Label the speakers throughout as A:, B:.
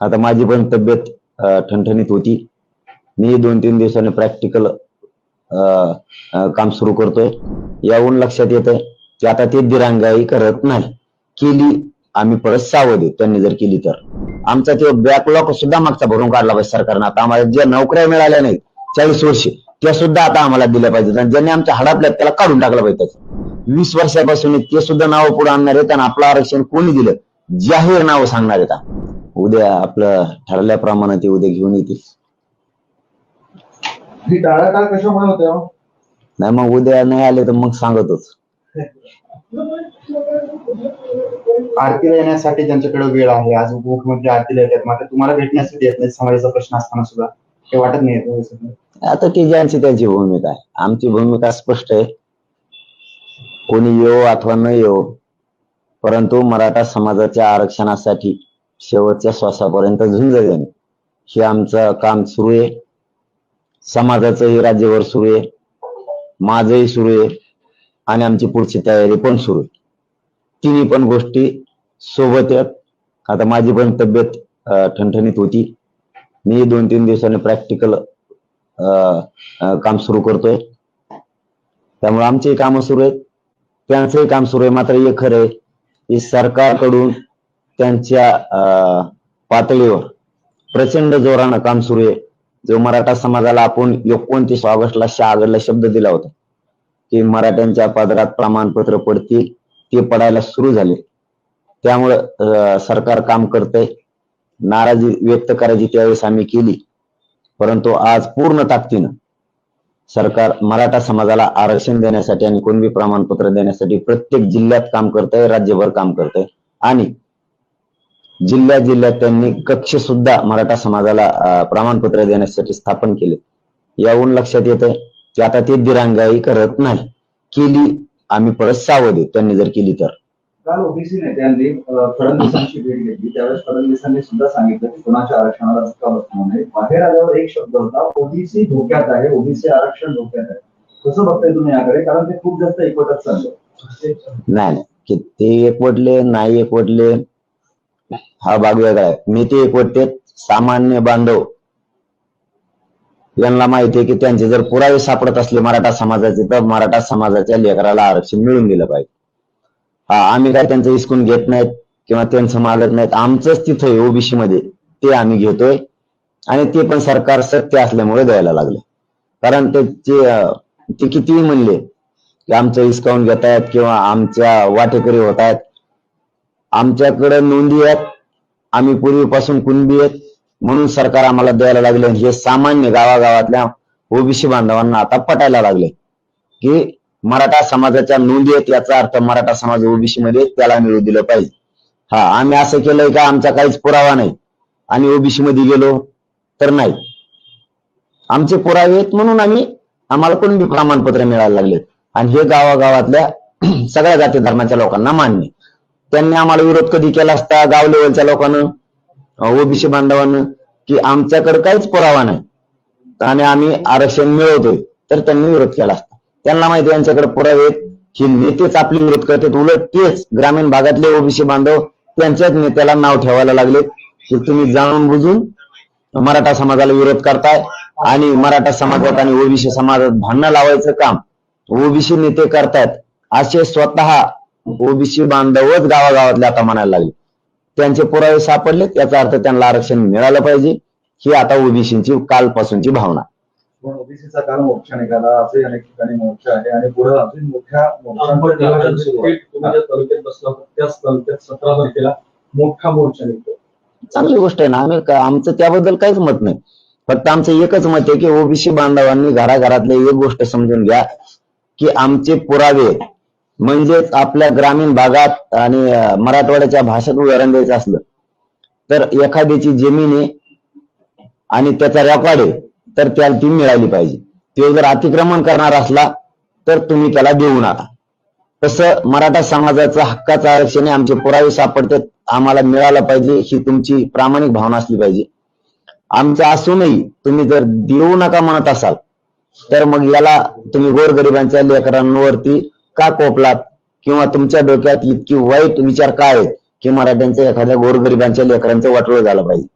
A: आता माझी पण तब्येत ठणठणीत होती. मी दोन तीन दिवसांनी प्रॅक्टिकल काम सुरू करतोय. यावरून लक्षात येतं की आता ते दिरांगाई करत नाही. केली आम्ही परत सावध आहे त्यांनी जर केली तर. आमचा तो बॅकलॉग सुद्धा मागचा भरून काढला पाहिजे सरकारनं. आता आम्हाला ज्या नोकऱ्या मिळाल्या नाहीत चाळीस वर्षे त्या सुद्धा आता आम्हाला दिल्या पाहिजेत. आणि ज्यांनी आमच्या हडापल्यात त्याला काढून टाकलं पाहिजे त्याचं. वीस वर्षापासून ते सुद्धा नाव पुढे आणणार आहेत आणि आपलं आरक्षण कोणी दिलं? जाहीर नावं सांगणार आहेत उद्या आपलं ठरल्याप्रमाणे ते उद्या घेऊन येतील.
B: ही टाळाटाळ कशामुळे होते हो?
A: नाही मग उद्या नाही आले तर मग सांगतोच.
C: आरतीला येण्यासाठी त्यांच्याकडे वेळ आहे आज उपमुख्यमंत्री आरतीला येतात मात्र तुम्हाला भेटण्यासाठी येत नाही समाजाचा प्रश्न असताना सुद्धा. हे वाटत नाही येत सगळं.
A: आता ती ज्यांची त्यांची भूमिका आहे. आमची भूमिका स्पष्ट आहे. कोणी येऊ अथवा न येऊ परंतु मराठा समाजाच्या आरक्षणासाठी शेवटच्या श्वासापर्यंत झुंज देणे हे आमचं काम सुरू आहे. समाजाचंही राज्यभर सुरू आहे. माझंही सुरू आहे. आणि आमची पुढची तयारी पण सुरू आहे. तिन्ही पण गोष्टी सोबत आहेत. आता माझी पण तब्येत ठणठणीत होती. मी दोन तीन दिवसांनी प्रॅक्टिकल काम सुरू करतोय. त्यामुळे आमचेही कामं सुरू आहेत. त्यांचंही काम सुरू आहे. मात्र हे खरं आहे. की सरकारकडून त्यांच्या अं, पातळीवर प्रचंड जोरानं काम सुरू आहे. जो मराठा समाजाला आपण एकोणतीस ऑगस्टला शहागडला शब्द दिला होता की मराठ्यांच्या पदरात प्रमाणपत्र पडतील ते पडायला सुरू झाले. त्यामुळं अं, सरकार काम करतंय. नाराजी व्यक्त करायची त्यावेळेस आम्ही केली. परंतु आज पूर्ण ताकदीनं सरकार मराठा समाजाला आरक्षण देण्यासाठी आणि कुणबी प्रमाणपत्र देण्यासाठी प्रत्येक जिल्ह्यात काम करतंय राज्यभर काम करतंय. आणि जिल्ह्या जिल्ह्यात त्यांनी कक्ष सुद्धा मराठा समाजाला प्रमाणपत्र देण्यासाठी स्थापन केले. याहून लक्षात येतं की आता ते दिरांगाई करत नाही. केली आम्ही परत सावध त्यांनी जर केली तर.
B: काल ओबीसी नेत्यांनी फडणवीसांची भेट घेतली. त्यावेळेस फडणवीसांनी सुद्धा सांगितलं की कोणाच्या आरक्षणाला धक्का बसणार नाही. बाहेर आल्यावर एक शब्द होता ओबीसी धोक्यात आहे ओबीसी आरक्षण धोक्यात आहे. कसं बघताय तुम्ही याकडे? कारण ते खूप जास्त एकवटत चाललं
A: नाही किती ते एकवटले नाही एकवटले हा भाग वेगळा आहे. मी ते एकवटते सामान्य बांधव. यांना माहिती आहे की त्यांचे जर पुरावे सापडत असले मराठा समाजाचे तर मराठा समाजाच्या लेकराला आरक्षण मिळून दिलं पाहिजे. आम्ही काय त्यांचं हिसकून घेत नाहीत किंवा त्यांचं मालक नाहीत. आमचंच तिथं आहे ओबीसी मध्ये ते आम्ही घेतोय. आणि ते पण सरकार सत्य असल्यामुळे द्यायला लागले. कारण ते ते, कितीही म्हणले की आमचं हिसकावून घेत आहेत किंवा आमच्या वाटेकरी होत आहेत. आमच्याकडे नोंदी आहेत. आम्ही पूर्वीपासून कुणबी आहेत. म्हणून सरकार आम्हाला द्यायला लागले. हे सामान्य गावागावातल्या ओबीसी बांधवांना आता पटायला लागले. की मराठा समाजाच्या नोंदी आहेत याचा अर्थ मराठा समाज ओबीसी मध्ये त्याला मिळू दिलं पाहिजे. हा आम्ही असं केलंय का आमचा काहीच पुरावा नाही. आणि ओबीसी मध्ये गेलो तर नाही. आमचे पुरावे आहेत म्हणून आम्ही आम्हाला कोणबी प्रमाणपत्र मिळायला लागले आणि हे गावागावातल्या सगळ्या जाती धर्माच्या लोकांना मान्य त्यांनी आम्हाला विरोध कधी केला असता? गाव लेवलच्या लोकांना ओबीसी बांधवानं की आमच्याकडे काहीच पुरावा नाही. आणि आम्ही आरक्षण मिळवतोय तर त्यांनी विरोध केला असता. त्यांना माहिती यांच्याकडे पुरावे आहेत. ही नेतेच आपले विरोध करतात. उलट तेच ग्रामीण भागातले ओबीसी बांधव त्यांच्याच नेत्याला नाव ठेवायला लागले. की तुम्ही जाणून बुजून मराठा समाजाला विरोध करताय आणि मराठा समाजात आणि ओबीसी समाजात भांडणं लावायचं काम ओबीसी नेते करतायत असे स्वतः ओबीसी बांधवच गावागावातले आता म्हणायला लागले. त्यांचे पुरावे सापडले याचा अर्थ त्यांना आरक्षण मिळालं पाहिजे. ही आता ओबीसीची कालपासूनची भावना.
B: पण ओबीसीचा काल मोर्चा निघाला असे अनेक ठिकाणी मोर्चा आहे आणि पुढे अजून मोठ्या
D: सतरा तारखेला मोठा मोर्चा निघतो.
A: चांगली गोष्ट आहे ना आम्ही आमचं त्याबद्दल काहीच मत नाही. फक्त आमचं एकच मत आहे की ओबीसी बांधवांनी घराघरातले एक गोष्ट समजून घ्या की आमचे पुरावे म्हणजेच आपल्या ग्रामीण भागात आणि मराठवाड्याच्या भाषेत उदाहरण द्यायचं असलं तर एखाद्याची जमीन आहे आणि त्याचा रेकॉर्ड आहे तर त्याला ती मिळाली पाहिजे. तो जर अतिक्रमण करणार असला तर तुम्ही त्याला देऊ नका. तसं मराठा समाजाचं हक्काचं आरक्षण आहे आमचे पुरावे सापडतात. आम्हाला मिळालं पाहिजे ही तुमची प्रामाणिक भावना असली पाहिजे. आमचं असूनही तुम्ही जर देऊ नका म्हणत असाल तर मग याला तुम्ही गोरगरिबांच्या लेकरांवरती का कोपलात? किंवा तुमच्या डोक्यात इतकी वाईट विचार काय आहेत की मराठ्यांच्या एखाद्या गोरगरिबांच्या लेकरांचं वाटोळ झालं पाहिजे?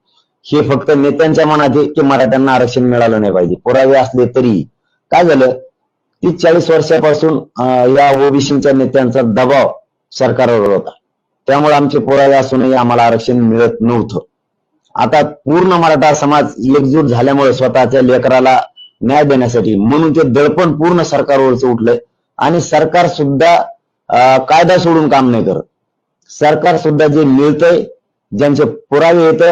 A: हे फक्त नेत्यांच्या मनात आहे की मराठ्यांना आरक्षण मिळालं नाही पाहिजे. पुरावे असले तरी. काय झालं? तीस चाळीस वर्षापासून या ओबीसीच्या नेत्यांचा दबाव सरकारवर होता. त्यामुळे आमचे पुरावे असूनही आम्हाला आरक्षण मिळत नव्हतं. आता पूर्ण मराठा समाज एकजूट झाल्यामुळे स्वतःच्या लेकराला न्याय देण्यासाठी म्हणून ते दडपण पूर्ण सरकारवरच उठलंय. आणि सरकार सुद्धा अं, कायदा सोडून काम नाही करत. सरकार सुद्धा जे मिळतंय ज्यांचे पुरावे येत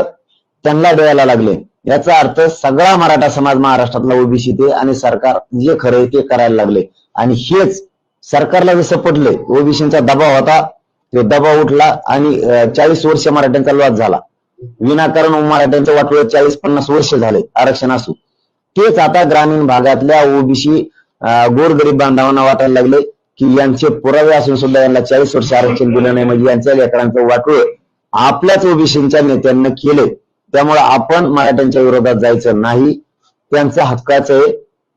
A: त्यांना द्यायला लागले. याचा अर्थ सगळा मराठा समाज महाराष्ट्रातला ओबीसी ते आणि सरकार जे खरं आहे ते करायला लागले. आणि हेच सरकारला जसं पटले ओबीसीचा दबाव होता तो दबाव उठला आणि चाळीस वर्ष मराठ्यांचा लॉस झाला. विनाकारण मराठ्यांचं वाटोळं चाळीस पन्नास वर्ष झाले आरक्षण असू. तेच आता ग्रामीण भागातल्या ओबीसी गोरगरीब बांधवांना वाटायला लागले की यांचे पुरावे असून सुद्धा यांना चाळीस वर्ष आरक्षण दिलं नाही. म्हणजे यांच्या लेकरांचं वाटोळ आपल्याच ओबीसीच्या नेत्यांना केले. त्यामुळे आपण मराठ्यांच्या विरोधात जायचं नाही. त्यांचं हक्काचं आहे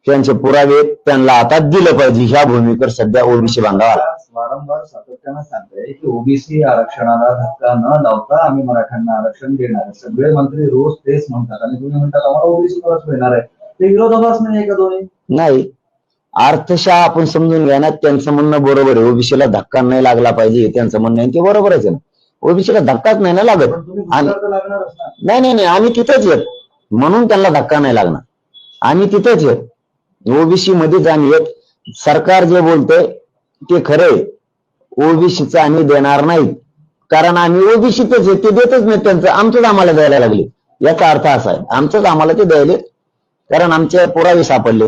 A: त्यांचे पुरावे त्यांना आता दिलं पाहिजे. ह्या भूमिकेवर सध्या ओबीसी बांधव आला.
B: वारंवार सातत्यानं सांगताय की ओबीसी आरक्षणाला धक्का न लावता आम्ही मराठ्यांना आरक्षण देणार आहे. सगळे मंत्री रोज तेच म्हणतात. आणि तुम्ही म्हणतात आम्हाला ओबीसी मिळणार आहे? ते विरोधाभास नाही का दोन्ही?
A: नाही. अर्थशः आपण समजून घ्या ना त्यांचं म्हणणं बरोबर आहे. ओबीसीला धक्का नाही लागला पाहिजे त्यांचं म्हणणं आहे ते बरोबरच आहे ना. ओबीसीला धक्काच नाही ना लागत.
B: ना
A: नाही नाही नाही आम्ही तिथंच येत. म्हणून त्यांना धक्का नाही लागणार. आम्ही तिथंच येत. ओबीसी मध्येच आम्ही येत सरकार जे बोलतंय ते खरंय ओबीसीचं आम्ही देणार नाही. कारण आम्ही ओबीसीतच आहे ते देतच नाही त्यांचं. आमचंच आम्हाला द्यायला लागले. याचा अर्थ असा आहे. आमचंच आम्हाला ते द्यायले कारण आमचे पुरावे सापडले.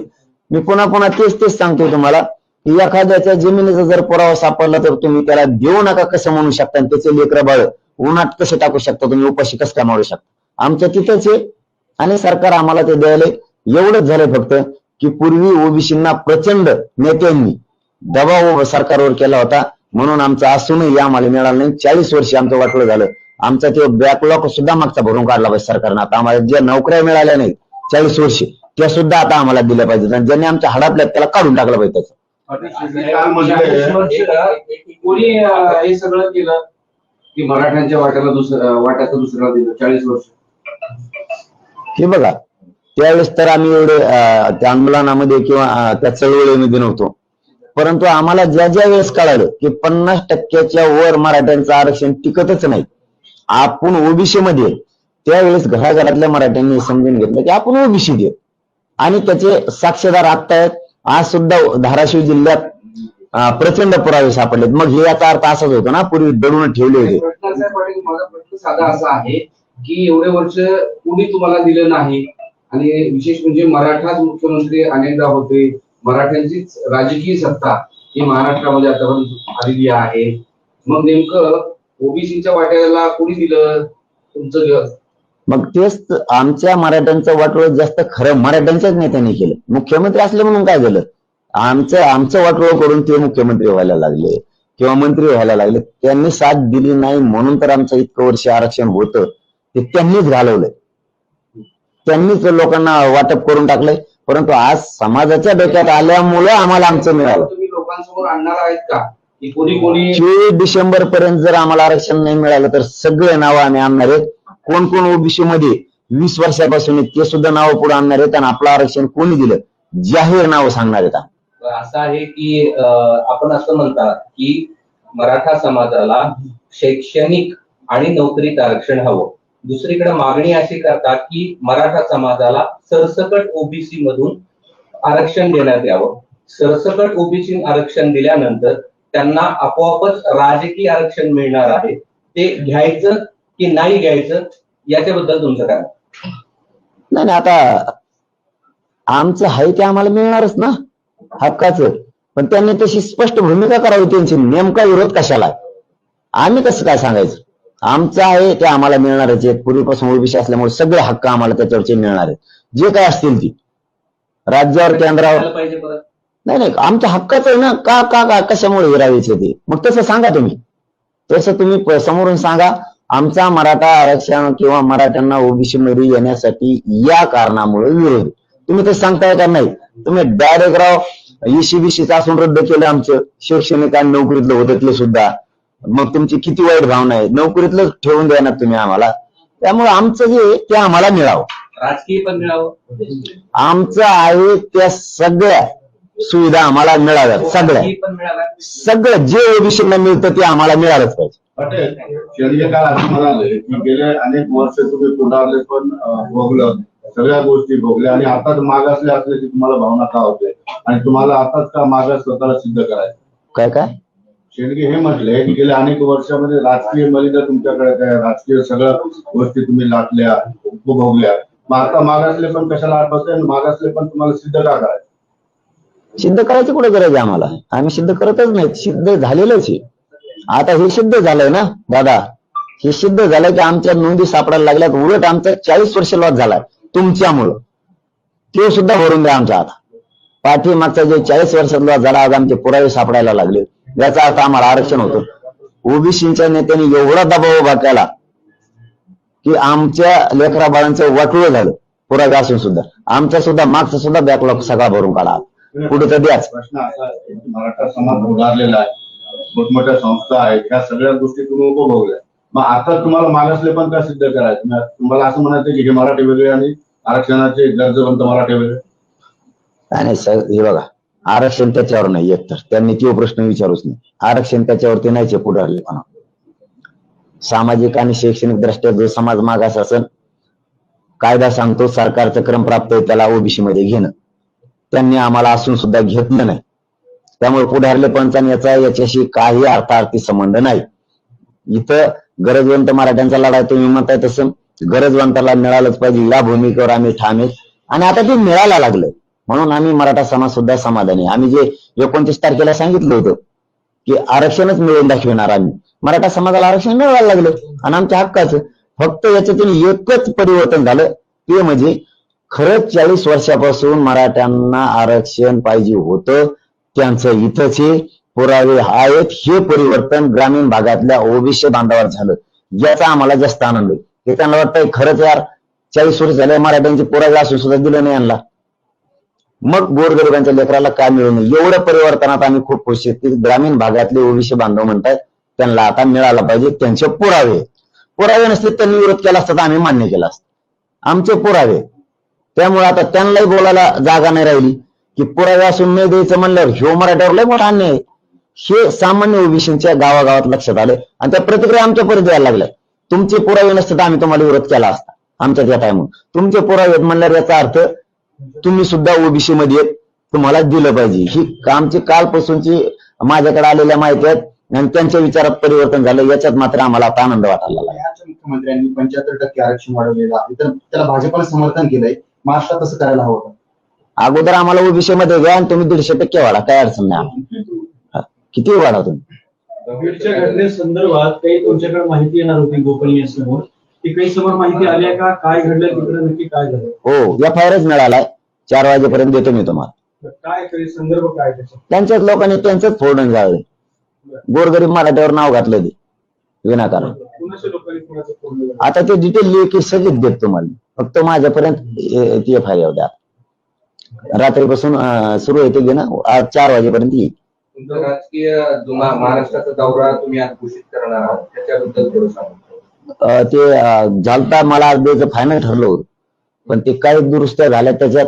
A: मी पुन्हा पुन्हा तेच तेच सांगतो तुम्हाला. एखाद्याच्या जमिनीचा जर पुरावा सापडला तर तुम्ही त्याला देऊ नका कसं म्हणू शकता आणि त्याचे लेकर बाळ उन्हात कसे टाकू शकता? तुम्ही उपाशी कसं काय मारू शकता? आमचं तिथंच आहे आणि सरकार आम्हाला ते द्यायला एवढंच झालंय फक्त की पूर्वी ओबीसींना प्रचंड नेत्यांनी दबाव सरकारवर केला होता. म्हणून आमचं असूनही आम्हाला मिळालं नाही. चाळीस वर्ष आमचं वाटलं झालं. आमचा ते बॅकलॉग सुद्धा मागचा भरून काढला पाहिजे सरकारनं. आता आम्हाला ज्या नोकऱ्या मिळाल्या नाही चाळीस वर्ष त्या सुद्धा आता आम्हाला दिल्या पाहिजेत. आणि ज्यांनी आमच्या हडापल्यात त्याला काढून टाकलं पाहिजे त्याचं.
E: कोणी अं, हे सगळं केलं की मराठ्यांच्या वाट्याला दुसरं वाट्याचं दुसऱ्याला दिलं? चाळीस वर्ष.
A: हे बघा त्यावेळेस तर आम्ही एवढे त्या आंदोलनामध्ये किंवा त्या चळवळीमध्ये नव्हतो. परंतु आम्हाला ज्या ज्या वेळेस कळालं की पन्नास टक्क्याच्या वर मराठ्यांचं आरक्षण टिकतच नाही आपण ओबीसी मध्ये. त्यावेळेस घराघरातल्या मराठ्यांनी समजून घेतलं की आपण ओबीसी देत आणि त्याचे साक्षीदार आता आहेत आज सुद्धा धाराशिव जिल्ह्यात प्रचंड पुरावे सापडलेत. मग हे याचा अर्थ असाच होतो ना पूर्वी दडून ठेवले होते.
E: असा आहे, माझा प्रश्न साधा असा आहे की एवढे वर्ष कुणी तुम्हाला दिलं नाही? आणि विशेष म्हणजे मराठाच मुख्यमंत्री अनेकदा होते. मराठ्यांचीच राजकीय सत्ता ही महाराष्ट्रामध्ये आतापर्यंत आलेली आहे. मग नेमकं ओबीसीच्या वाट्याला कोणी दिलं? तुमचं
A: मग तेच आमच्या मराठ्यांचं वाटोळ जास्त खरं मराठ्यांच्याच नेत्यांनी केलं. मुख्यमंत्री असले म्हणून काय झालं? आमचं आमचं वाटोळ करून ते मुख्यमंत्री व्हायला लागले. किंवा मंत्री व्हायला लागले. त्यांनी साथ दिली नाही म्हणून तर आमचं इतकं वर्ष आरक्षण होतं. ते त्यांनीच घालवलंय. त्यांनीच लोकांना वाटप करून टाकलंय. परंतु आज समाजाच्या डोक्यात आल्यामुळं आम्हाला आमचं मिळालं.
E: लोकांसमोर आणणार आहेत का? कोणी कोणी
A: डिसेंबर पर्यंत जर आम्हाला आरक्षण नाही मिळालं तर सगळे नावं आम्ही आणणार आहेत. कोण कोण ओबीसी मध्ये वीस वर्षापासून ते सुद्धा नाव पुढे आणणार आहेत आणि आपलं आरक्षण कोणी दिलं? जाहीर नाव सांगणार आहेत
F: असं आहे की आपण असं म्हणतात की मराठा समाजाला शैक्षणिक आणि नोकरीत आरक्षण हवं. दुसरीकडे मागणी अशी करतात की मराठा समाजाला सरसकट ओबीसी मधून आरक्षण देण्यात यावं. सरसकट ओबीसी आरक्षण दिल्यानंतर त्यांना आपोआपच राजकीय आरक्षण मिळणार आहे. ते घ्यायचं की नाही घ्यायचं याच्याबद्दल तुमचं काय?
A: नाही नाही आता आमचं आहे ते आम्हाला मिळणारच ना हक्काचं. पण त्यांनी तशी स्पष्ट भूमिका करावी त्यांची नेमका विरोध कशाला? आम्ही कसं काय सांगायचं? आमचं आहे ते आम्हाला मिळणारच आहे. पूर्वीपासून ओबीसी असल्यामुळे सगळे हक्क आम्हाला त्याच्यावरचे मिळणार आहेत. जे काय असतील ती. राज्यावर केंद्रावर नाही नाही आमच्या हक्काचं आहे ना का का का कशामुळे हिरावायचे ते? मग तसं सांगा तुम्ही. तसं तुम्ही समोरून सांगा. आमचा मराठा आरक्षण किंवा मराठ्यांना ओबीसी मध्ये येण्यासाठी या कारणामुळे विरोध. तुम्ही ते सांगताय का नाही? तुम्ही डायरेक्ट राव ईसीबीसी असून रद्द केलं आमचं. शैक्षणिक आणि नोकरीतलं होतं सुद्धा. मग तुमची किती वाईट भावना आहे? नोकरीतलं ठेवून द्या ना तुम्ही आम्हाला. त्यामुळे आमचं जे ते आम्हाला मिळावं.
F: राजकीय पण मिळावं.
A: आमचं आहे त्या सगळ्या सुविधा आम्हाला मिळाव्यात. सगळ्या. सगळं जे ओबीसीला मिळतं ते आम्हाला मिळालंच पाहिजे.
G: पटेल शेंडगे काल असं म्हणाले की गेले अनेक वर्ष तुम्ही पुढारले पण भोगलं. सगळ्या गोष्टी भोगल्या आणि आताच मागासले असल्याची तुम्हाला भावना का होते? आणि तुम्हाला आताच का मागास स्वतःला सिद्ध करायचं?
A: काय काय?
G: शेंडगे हे म्हटले की गेल्या अनेक वर्षामध्ये राजकीय मर्यादा तुमच्याकडे काय? राजकीय सगळ्या गोष्टी तुम्ही लाटल्या उपभोगल्या. मग आता मागासले पण कशाला आठवते आणि मागासले पण तुम्हाला सिद्ध का करायचं?
A: सिद्ध करायची कुठे गरज आहे आम्हाला? आम्ही सिद्ध करतच नाही. सिद्ध झालेलंच आहे. आता हे सिद्ध झालंय ना दादा? हे सिद्ध झालंय की आमच्या नोंदी सापडायला लागल्यात. उलट आमचा चाळीस वर्ष लॉस झालाय तुमच्यामुळं. ते सुद्धा भरून द्या आमच्या आता पाठीमागचा जे चाळीस वर्षात लॉस झाला आज आमचे पुरावे सापडायला लागले. याचा अर्थ आम्हाला आरक्षण होतं. ओबीसीच्या नेत्यांनी एवढा दबाव उभा केला की आमच्या लेकरा बाळांचं वाटलं झालं. पुरावे असून सुद्धा. आमचा सुद्धा मागचा सुद्धा बॅकलॉग सगळा भरून काढा. कुठं तर द्याच.
G: मराठा समाज उभारलेला आहे. मोठमोठ्या संस्था आहेत ह्या सगळ्या गोष्टी तुम्ही उपभोगल्या. मग आता तुम्हाला मागासले पण काय सिद्ध करायचं? तुम्हाला असं म्हणायचं की हे मराठी वेगळे आणि आरक्षणाचे गरजवंत मराठी वेगळे?
A: काय नाही सर हे बघा आरक्षण त्याच्यावर नाही एकतर. त्यांनी तो प्रश्न विचारूच नाही. आरक्षण त्याच्यावरती नाहीचे पुढारले म्हणा. सामाजिक आणि शैक्षणिक दृष्ट्या जो समाज मागास असेल कायदा सांगतो सरकारचं क्रम प्राप्त आहे त्याला ओबीसी मध्ये घेणं. त्यांनी आम्हाला असून सुद्धा घेतलं नाही. त्यामुळे पुढारले पंचांनी याचा याच्याशी काही अर्थार्थी संबंध नाही. इथं गरजवंत मराठ्यांचा लढा तुम्ही म्हणताय तसं. गरजवंताला मिळालंच पाहिजे या भूमिकेवर आम्ही ठामे आणि आता ते मिळायला लागलं म्हणून आम्ही मराठा समाज सुद्धा समाधानी आम्ही जे एकोणतीस तारखेला सांगितलं होतं की आरक्षणच मिळवून दाखविणार आम्ही. मराठा समाजाला आरक्षण मिळवायला लागलं. आणि आमच्या हक्काचं. फक्त याच्यातून एकच परिवर्तन झालं. ते म्हणजे खरंच चाळीस वर्षापासून मराठ्यांना आरक्षण पाहिजे होतं. त्यांचं इथंच पुरावे आहेत हे परिवर्तन ग्रामीण भागातल्या ओबीसी बांधावर झालं. याचा आम्हाला जास्त आनंद आहे. हे त्यांना वाटतंय खरंच यार चाळीस वर्ष झाले मराठ्यांचे पुरावे असून सुद्धा दिलं नाही यांना. मग गोरगरिबांच्या लेकराला काय मिळू नये? परिवर्तनात आम्ही खूप खुश आहेत की ग्रामीण भागातले ओबीसी बांधव म्हणतात त्यांना आता मिळाला पाहिजे त्यांचे पुरावे. पुरावे नसते त्यांनी विरोध केला असता तर आम्ही मान्य केला असतं. आमचे पुरावे. त्यामुळे आता त्यांनाही बोलायला जागा नाही राहिली. की पुरावे असून नाही द्यायचं म्हणल्यावर ह्यो मराठ्यावर लय मोठा अन्याय आहे. हे सामान्य ओबीसीच्या गावागावात लक्षात आले आणि त्या प्रतिक्रिया आमच्यापर्यंत यायला लागल्या. तुमचे पुरावे नसते तर आम्ही तुम्हाला विरोध केला असता. आमच्यात येत आहे म्हणून. तुमचे पुरावे आहेत म्हणल्यावर याचा अर्थ तुम्ही सुद्धा ओबीसी मध्ये आहेत, तुम्हाला दिलं पाहिजे. ही आमची कालपासूनची माझ्याकडे आलेल्या माहिती आहेत आणि त्यांच्या विचारात परिवर्तन झालं. याच्यात मात्र आम्हाला आता आनंद वाटायला लागला.
C: बिहारच्या मुख्यमंत्र्यांनी पंच्याहत्तर टक्के आरक्षण वाढवलेलं आहे. तर त्याला भाजपला समर्थन केलंय. महाराष्ट्रात तसं करायला हवं होतं.
A: अगोदर आम्हाला ओबीसी मध्ये घ्या आणि तुम्ही दीडशे टक्के वाढा काय अडचण नाही किती वाढा तुम्ही?
D: घटनेसंदर्भात काही तुमच्याकडे माहिती येणार होती गोपनीय असल्यामुळे ती काही समोर माहिती आली आहे का? काय घडलं तिकडे? नक्की काय झालं?
A: हो एफ आय आरच मिळालाय. चार वाजेपर्यंत देतो मी तुम्हाला.
D: तर काय काही संदर्भ काय त्याचा?
A: त्यांच्याच लोकांनी त्यांचंच फोडून जाळले. गोरगरीब मराठ्यावर नाव घातलं ते. विनाकारण.
D: कुणाच्या लोकांनी कुणाचं फोन दिला?
A: आता ते डिटेल लिह सगळीच देत तुम्हाला. फक्त माझ्यापर्यंत ती एफ आय आर द्या. रात्रीपासून अं, सुरू होते घेणं. आज चार वाजेपर्यंत येईल.
F: तुमचा राजकीय जो मा- महाराष्ट्राचा दौरा तुम्ही आज घोषित करणार आहात. त्याच्याबद्दल थोडं सांगा.
A: अं, ते अं, झालता मला आज द्यायचं फायनल ठरलं होतं. पण ते काही दुरुस्त्या झाल्या त्याच्यात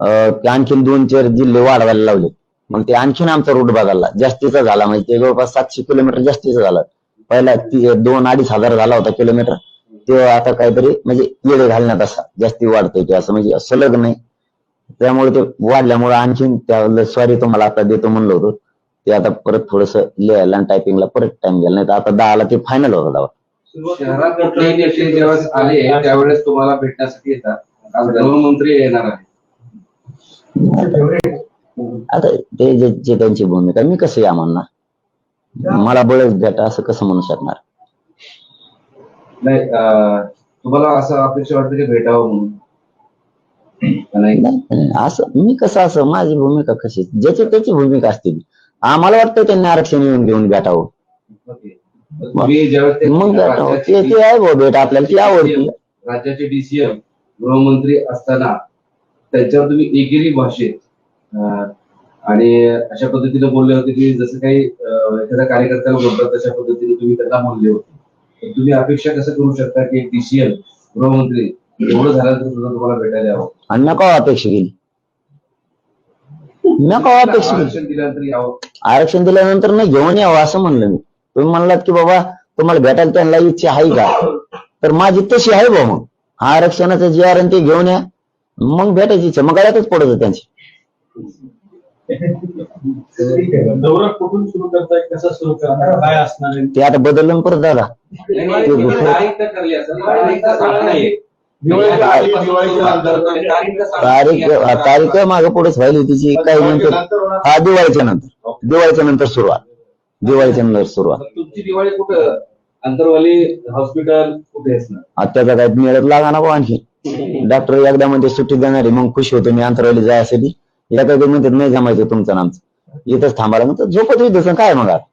A: अं, ते आणखीन दोन चार जिल्हे वाढवायला लावले. मग ते आणखीन आमचा रूट बदलला. जास्तीचा झाला. म्हणजे ते जवळपास सातशे किलोमीटर जास्तीचा झाला. पहिला ती दोन अडीच हजार झाला होता किलोमीटर ते आता काहीतरी म्हणजे येडे घालण्यात असा. जास्ती वाढतंय ते असं. म्हणजे सलग नाही त्यामुळे ते वाढल्यामुळे आणखीन त्या सॉरी तुम्हाला आता देतो म्हणलं होतं. ते आता परत थोडस लिहायला आणि टायपिंगला परत टाइम गेला नाही तर आता दहाला ते फायनल होता दावा
E: शहरात कुठलेही नेते ज्यावेळेस आले त्यावेळेस तुम्हाला भेटण्यासाठी येतात. आज गृहमंत्री येणार आहे
A: आता ते जे जे त्यांची भूमिका मी कसं या म्हणणार? मला बळच भेटा असं कसं म्हणू शकणार?
E: नाही तुम्हाला असं अपेक्षा वाटतं की भेटावं म्हणून. नाही
A: असं मी कसं असं माझी भूमिका कशी ज्याची त्याची भूमिका असते. आम्हाला वाटतं त्यांनी आरक्षण येऊन घेऊन भेटावं. मग भेटावं ते आहे भाऊ भेट आपल्याला ती आवडते.
E: राज्याचे डीसीएम गृहमंत्री असताना त्यांच्यावर तुम्ही एकेरी भाषेत आणि अशा पद्धतीने बोलले होते की जसं काही एखाद्या कार्यकर्त्याला बोलतात तशा पद्धतीने तुम्ही त्यांना बोलले होते. तुम्ही अपेक्षा कसं करू शकता की टीसीएल गृहमंत्री एवढं झाल्यानंतर सुद्धा तुम्हाला भेटायला यावं.
A: आणि मी का अपेक्षा केली मी का अपेक्षा केली
E: आरक्षण दिल्यानंतर यावं.
A: आरक्षण दिल्यानंतर नाही घेऊन यावं असं म्हणलं मी. तुम्ही म्हणलात की बाबा तुम्हाला भेटायला त्यांना इच्छा आहे का? तर माझी तशी आहे बा मग. आरक्षणाचं जे आर ते घेऊन या. मग भेटायची इच्छा. मग गळ्यातच पडत होतं त्यांची.
D: दौरा कुठून सुरू करताय? कसा सुरू करणार? काय असणार आहे?
A: ते आता बदललं ना परत दादा.
F: नाही, नाही. तारीख सांगा. तारीख
A: तारीख मागे पुढेच व्हायली तिची. काही नंतर. हा दिवाळीच्या नंतर. दिवाळीच्या नंतर सुरुवात. दिवाळीच्या नंतर सुरुवात.
E: मग तुमची दिवाळी कुठं? अंतरवाली हॉस्पिटल कुठे असणार?
A: आता त्याचा काय मिळत लागा ना भाऊ आणखी डॉक्टर एकदा म्हणते सुट्टी देणारी मग खुश होतो मी अंतरावली जायसाठी. एका ते म्हणतात नाही जमायचं तुमचं आणि आमचं इथंच थांबायला म्हणतात झोपत येत काय मग आता?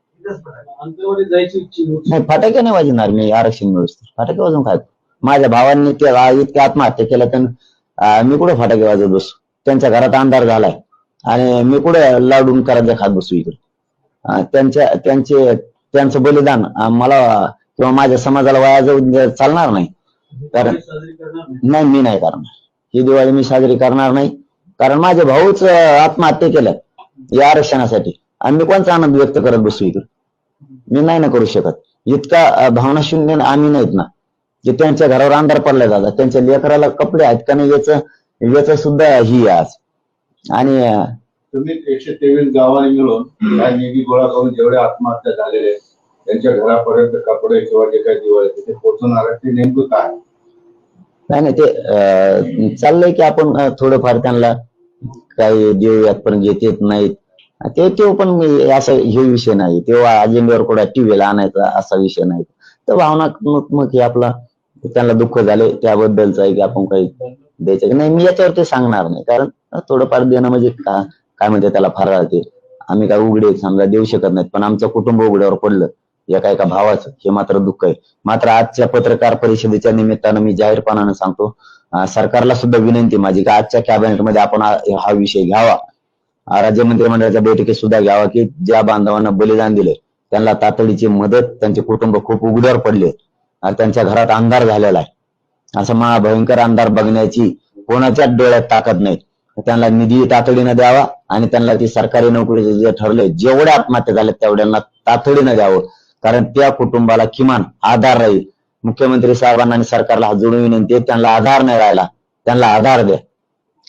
D: अंतर्वाली जायची इच्छा होती.
A: नाही फटाके नाही वाजणार मी आरक्षण मिळूस तर. फटाके वाजून काय माझ्या भावांनी ते इतक्या आत्महत्या केल्या तर मी कुठे फटाके वाजत बसू? त्यांच्या घरात अंधार झालाय. आणि मी कुठे लाडून करत खात बसू इकडे? त्यांच्या त्यांचे त्यांचं बलिदान मला किंवा माझ्या समाजाला वाया जाऊन चालणार नाही कारण
D: नाही.
A: मी नाही करणार. ही दिवाळी मी साजरी करणार नाही. कारण माझे भाऊच आत्महत्या केल्या या आरक्षणासाठी. आणि मी कोणचा आनंद व्यक्त करत बसू इकडे? मी नाही ना करू शकत. इतका भावना शून्य आम्ही नाहीत ना. जे त्यांच्या घरावर अंधार पडलाय दादा. त्यांच्या लेकराला कपडे आहेत का नाही याचं याचं सुद्धा ही आज. आणि
G: तुम्ही एकशे तेवीस गावांनी मिळून काय निधी गोळा करून जेवढे आत्महत्या झालेले आहेत, त्यांच्या घरापर्यंत कपडे किंवा जे काही दिवाळी ते पोहोचवणार आहे ते नेमकं काय?
A: नाही नाही ते अं, चाललंय की आपण अं, थोडंफार त्यांना काही देऊयात पण घेत येत नाहीत. ते तो पण मी असं हे विषय नाही. तेव्हा अजेंड्यावर कुठं टीव्हीला आणायचा असा विषय नाही. तर भावनात्मक हे आपला त्यांना दुःख झाले. त्याबद्दलच आहे की आपण काही द्यायचं की नाही मी याच्यावरती सांगणार नाही. कारण थोडंफार देणं म्हणजे का काय म्हणते त्याला फार ते. आम्ही काय उघडे समजा देऊ शकत नाहीत. पण आमचं कुटुंब उघड्यावर पडलं. एका एका भावाचं? हे मात्र दुःख आहे. मात्र आजच्या पत्रकार परिषदेच्या निमित्तानं मी जाहीरपणानं सांगतो सरकारला सुद्धा विनंती माझी की आजच्या कॅबिनेटमध्ये आपण हा विषय घ्यावा. राज्य मंत्रिमंडळाच्या बैठकीत सुद्धा घ्यावा की ज्या बांधवांना बलिदान दिले त्यांना तातडीची मदत त्यांचे कुटुंब खूप उघड्यावर पडले. आणि त्यांच्या घरात अंधार झालेला आहे. असं महाभयंकर अंधार बघण्याची कोणाच्याच डोळ्यात ताकद नाही. त्यांना निधी तातडीनं द्यावा आणि त्यांना ती सरकारी नोकरीचे जे ठरले जेवढ्या आत्महत्या झाल्या तेवढ्यांना तातडीनं द्यावं. कारण त्या कुटुंबाला किमान आधार राहील. मुख्यमंत्री साहेबांना आणि सरकारला हात जोडून विनंती त्यांना आधार नाही राहिला त्यांना आधार द्या.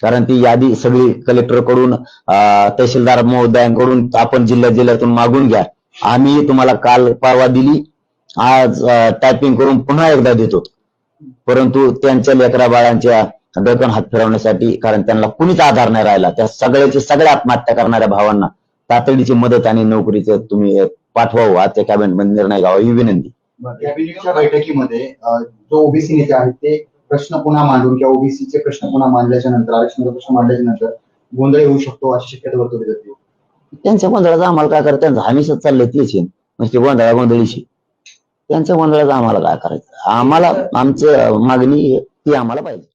A: कारण ती यादी सगळी कलेक्टरकडून अं, तहसीलदार महोदयांकडून आपण जिल्ह्या जिल्ह्यातून मागून घ्या. आम्ही तुम्हाला काल परवा दिली आज टायपिंग करून पुन्हा एकदा देतो. परंतु त्यांच्या लेकरा बाळांच्या डोक्यावर हात फिरवण्यासाठी कारण त्यांना कुणीच आधार नाही राहिला. त्या सगळ्याची सगळ्या आत्महत्या करणाऱ्या भावांना तातडीची मदत आणि नोकरीचं तुम्ही पाठवावं आजच्या कॅबिनेटमध्ये निर्णय घ्यावा ही विनंती.
C: कॅबिनेटच्या बैठकीमध्ये जो ओबीसी नेते आहेत ते प्रश्न पुन्हा मांडून किंवा ओबीसीचे प्रश्न पुन्हा मांडल्याच्या नंतर आरक्षणाचा प्रश्न मांडल्याच्या नंतर गोंधळ येऊ शकतो अशी शक्यता वर्तवली जाते.
A: त्यांच्या गोंधळाचं आम्हाला काय करायचं त्यांचं हमीच चाललंय तेच नुसती गोंधळा गोंधळीची त्यांच्या गोंधळाचं आम्हाला काय करायचं? आम्हाला आमचं मागणी ती आम्हाला पाहिजे.